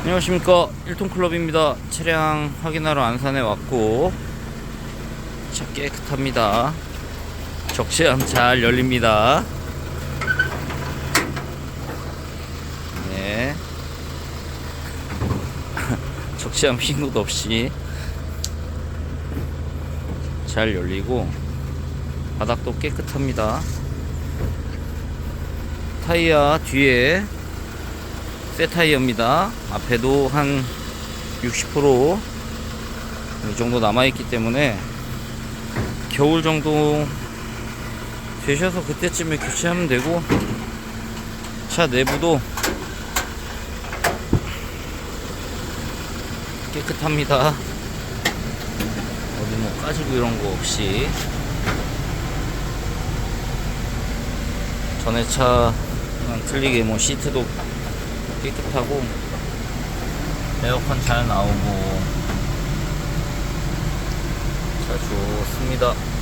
안녕하십니까. 1톤 클럽입니다. 차량 확인하러 안산에 왔고 차 깨끗합니다. 적시함 잘 열립니다. 네. 적시함 흰곳 없이 잘 열리고 바닥도 깨끗합니다. 타이어 뒤에 새 타이어입니다. 앞에도 한 60%이 정도 남아있기 때문에 겨울 정도 되셔서 그때쯤에 교체하면 되고 차 내부도 깨끗합니다. 어디 뭐 까지고 이런 거 없이 전에 차랑 틀리게 뭐 시트도 깨끗하고 에어컨 잘 나오고 잘 좋습니다.